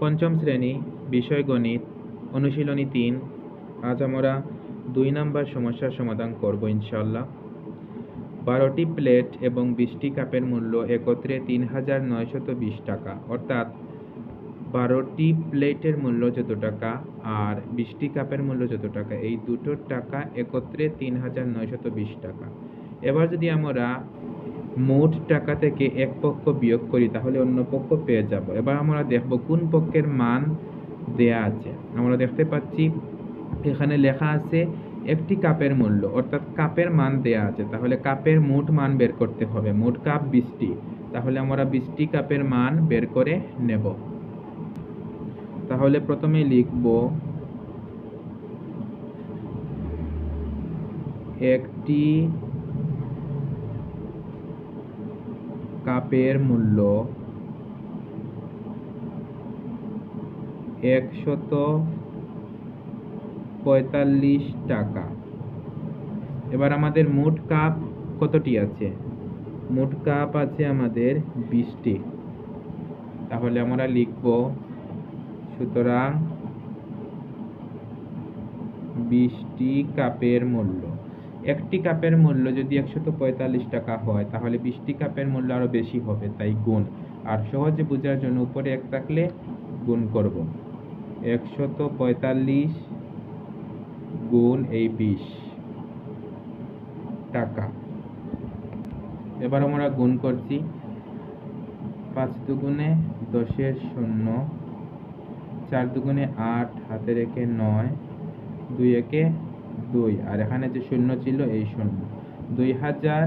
পঞ্চম শ্রেণি, বিষয় গণিত, অনুশীলনী তিন। আজ আমরা দুই নাম্বার সমস্যার সমাধান করব ইনশাল্লাহ বারোটি প্লেট এবং বিশটি কাপের মূল্য একত্রে তিন হাজার নয়শত বিশ টাকা। অর্থাৎ বারোটি প্লেটের মূল্য যত টাকা আর বিশটি কাপের মূল্য যত টাকা, এই দুটোর টাকা একত্রে তিন হাজার নয়শত বিশ টাকা। এবার যদি আমরা মোট টাকা থেকে এক পক্ষ বিয়োগ করি, তাহলে অন্য পক্ষ পেয়ে যাব। এবার আমরা দেখব কোন পক্ষের মান দেয়া আছে। আমরা দেখতে পাচ্ছি, এখানে লেখা আছে একটি কাপের মূল্য, অর্থাৎ কাপের মান দেয়া আছে। তাহলে কাপের মোট মান বের করতে হবে, মোট কাপ বিশটি। তাহলে আমরা বিশটি কাপের মান বের করে নেব। তাহলে প্রথমে লিখব একটি কাপের মূল্য একশত পঁয়তাল্লিশ টাকা। এবার আমাদের মোট কাপ কতটি আছে? মোট কাপ আছে আমাদের বিশটি। তাহলে আমরা লিখব, সুতরাং বিশটি কাপের মূল্য। একটি কাপের মূল্য যদি একশত পঁয়তাল্লিশ টাকা হয়, তাহলে বিশটি কাপের মূল্য আরও বেশি হবে, তাই গুণ। আর সহজে বোঝার জন্য উপরে এক থাকলে গুণ করব। একশত পঁয়তাল্লিশ গুণ এই বিশ টাকা। এবার আমরা গুণ করছি। পাঁচ দুগুণে দশের শূন্য, চার দুগুণে আট হাতে রেখে নয়, দুই একে দুই। আর এখানে যে শূন্য ছিল, এই শূন্য। দুই হাজার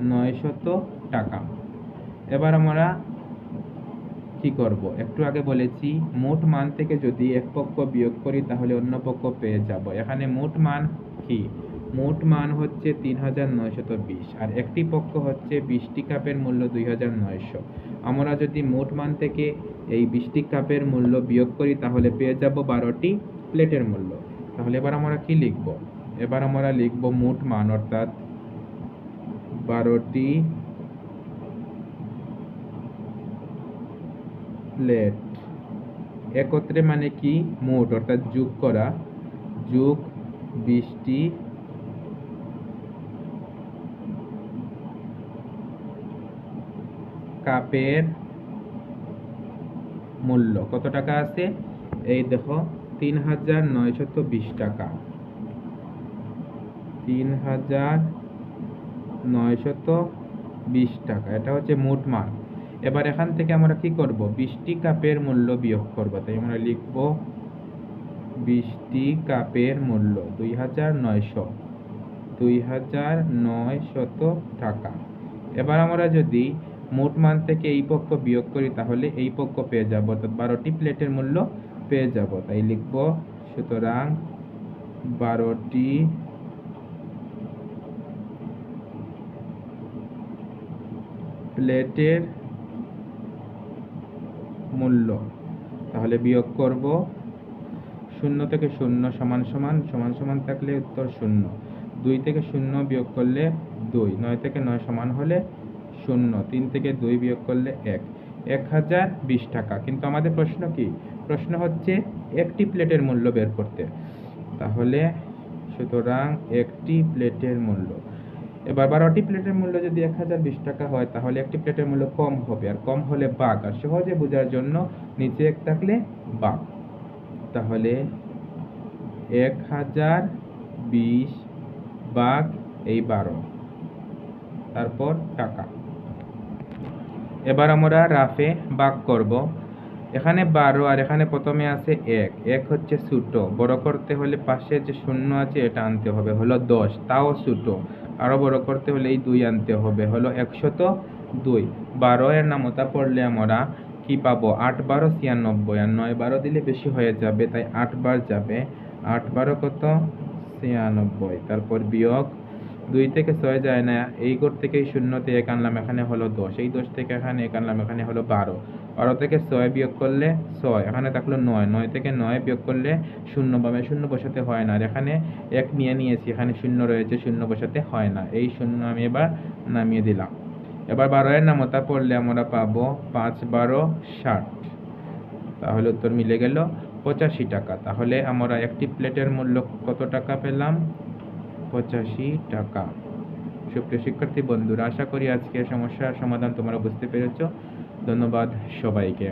নয়শত টাকা। এবার আমরা কি করব? একটু আগে বলেছি, মোট মান থেকে যদি এক পক্ষ বিয়োগ করি, তাহলে অন্য পক্ষ পেয়ে যাব। এখানে মোট মান কি? মোট মান হচ্ছে তিন হাজার নয়শত বিশ। আর একটি পক্ষ হচ্ছে বিশটি কাপের মূল্য দুই হাজার নয়শো। আমরা যদি মোট মান থেকে এই বিশটি কাপের মূল্য বিয়োগ করি, তাহলে পেয়ে যাব বারোটি প্লেটের মূল্য। তাহলে এবার আমরা কি লিখব? এবার আমরা লিখব মোট মান, অর্থাৎ বারোটি প্লেট। একত্রে মানে কি? মোট, অর্থাৎ যোগ করা। যোগ বিশটি কাপের মূল্য। কত টাকা আছে? এই দেখো তিন হাজার নয়শত বিশ টাকা। তিন হাজার নয়শত বিশ টাকা। এটা হচ্ছে মোট মান এবার এখান থেকে আমরা কি করব? বিশটি কাপের মূল্য বিয়োগ করব। তাই আমরা লিখব বিশটি কাপের মূল্য। দুই হাজার নয়শো দুই হাজার নয়শত টাকা। এবার আমরা যদি মোট মান থেকে এই পক্ষ বিয়োগ করি, তাহলে এই পক্ষ পেয়ে যাব অর্থাৎ বারোটি প্লেটের মূল্য পেয়ে যাব, তাই লিখব। সুতরাং বারোটি প্লেটের মূল্য, তাহলে বিয়োগ করব। শূন্য থেকে শূন্য সমান সমান সমান সমান থাকলে উত্তর শূন্য। দুই থেকে শূন্য বিয়োগ করলে দুই, নয় থেকে নয় সমান হলে শূন্য, তিন থেকে দুই বিয়োগ করলে এক। এক হাজার বিশ টাকা। কিন্তু আমাদের প্রশ্ন কি? প্রশ্ন হচ্ছে একটি প্লেটের মূল্য বের করতে। তাহলে সুতরাং একটি প্লেটের মূল্য। এবার বারোটি প্লেটের মূল্য যদি এক হাজার বিশ টাকা হয়, তাহলে একটি প্লেটের মূল্য কম হবে। আর কম হলে বাঘ। আর সহজে বোঝার জন্য নিচে এক থাকলে বাঘ। তাহলে এক হাজার বিশ বাঘ এই বারো। তারপর টাকা। এবার আমরা রাফে বাঘ করব। এখানে বারো আর এখানে প্রথমে আছে এক। এক হচ্ছে ছোট। বড় করতে হলে পাশে যে শূন্য আছে, এটা আনতে হবে। হলো দশ। তাও ছোট। আরও বড় করতে হলে এই দুই আনতে হবে। হলো একশত দুই। বারো এর নামতা পড়লে আমরা কি পাবো? আট বারো ছিয়ানব্বই। আর নয় বারো দিলে বেশি হয়ে যাবে, তাই আট বার যাবে। আট বারো কত? ছিয়ানব্বই। তারপর বিয়োগ দুই থেকে ছয় যায় না, এই ঘর থেকে শূন্যতে এক আনলাম, এখানে হলো দশ, এই দশ থেকে এখানে এক আনলাম, এখানে হলো বারো। বারো থেকে ছয় বিয়োগ করলে ছয়, এখানে থাকল নয় নয় থেকে নয় বিয়োগ করলে শূন্য পাবে, শূন্য বসাতে হয় না, আর এখানে এক নিয়ে নিয়েছি, এখানে শূন্য রয়েছে, শূন্য বসাতে হয় না, এই শূন্য আমি এবার নামিয়ে দিলাম। এবার বারো এর নামতা পড়লে আমরা পাবো পাঁচ বারো ষাট। তাহলে উত্তর মিলে গেল পঁচাশি টাকা। তাহলে আমরা একটি প্লেটের মূল্য কত টাকা পেলাম? পঁচাশি টাকা। সুপ্রিয় শিক্ষার্থী, বন্ধুরা, আশা করি আজকে সমস্যার সমাধান তোমরা বুঝতে পেরেছ। ধন্যবাদ সবাইকে।